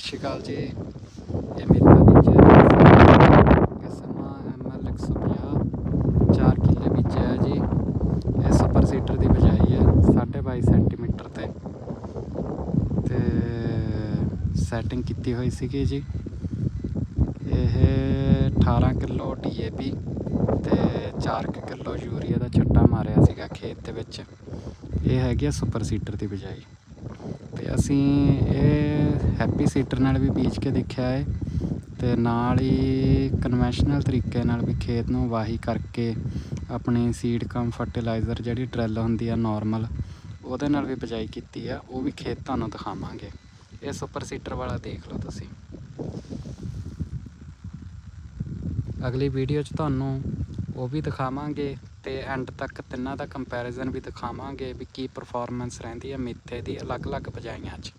ਸ਼੍ਰੀ ਅਕਾਲ ਜੀ। ਇਹ ਮੇਰਾ ਵਿੱਚ ਕਿਸਮਾ ਐਮਐਲ 150 4 ਕਿੱਲੇ ਵਿੱਚ ਹੈ ਜੀ। ਇਹ ਸੁਪਰ ਸੀਟਰ ਦੀ ਬਜਾਈ ਹੈ 22.5 ਸੈਂਟੀਮੀਟਰ ਤੇ। ਤੇ ਸੈਟਿੰਗ ਕੀਤੀ ਹੋਈ ਸੀਗੀ ਜੀ। ਇਹ 18 ਕਿਲੋ ਡੀਏਪੀ ਤੇ 4 ਕਿਲੋ ਯੂਰੀਆ ਦਾ ਛੱਟਾ ਮਾਰਿਆ ਸੀਗਾ ਖੇਤ ਦੇ ਵਿੱਚ। ਇਹ ਹੈਗੀ ਆ ਸੁਪਰ ਸੀਟਰ ਦੀ ਬਜਾਈ। ਤੇ ਅਸੀਂ ਇਹ ਹੈਪੀ ਸੀਟਰ ਨਾਲ ਵੀ ਬੀਜ ਕੇ ਦੇਖਿਆ ਹੈ ਤੇ ਨਾਲ ਹੀ ਕਨਵੈਨਸ਼ਨਲ ਤਰੀਕੇ ਨਾਲ ਵੀ ਖੇਤ ਨੂੰ ਵਾਹੀ ਕਰਕੇ ਆਪਣੀ ਸੀਡ ਕਮ ਫਰਟੀਲਾਈਜ਼ਰ ਜਿਹੜੀ ਡਰਿਲ ਹੁੰਦੀ ਆ ਨਾਰਮਲ ਉਹਦੇ ਨਾਲ ਵੀ ਬਜਾਈ ਕੀਤੀ ਆ, ਉਹ ਵੀ ਖੇਤ ਤੁਹਾਨੂੰ ਦਿਖਾਵਾਂਗੇ। ਇਹ ਸੁਪਰ ਸੀਟਰ ਵਾਲਾ ਦੇਖ ਲਓ ਤੁਸੀਂ। ਅਗਲੀ ਵੀਡੀਓ 'ਚ ਤੁਹਾਨੂੰ ਉਹ ਵੀ ਦਿਖਾਵਾਂਗੇ ਤੇ ਐਂਡ ਤੱਕ ਤਿੰਨਾਂ ਦਾ ਕੰਪੈਰੀਜ਼ਨ ਵੀ ਦਿਖਾਵਾਂਗੇ ਵੀ ਕੀ ਪਰਫਾਰਮੈਂਸ ਰਹਿੰਦੀ ਹੈ ਮੇਥੇ ਦੀ ਅਲੱਗ-ਅਲੱਗ ਬਜਾਈਆਂ 'ਚ।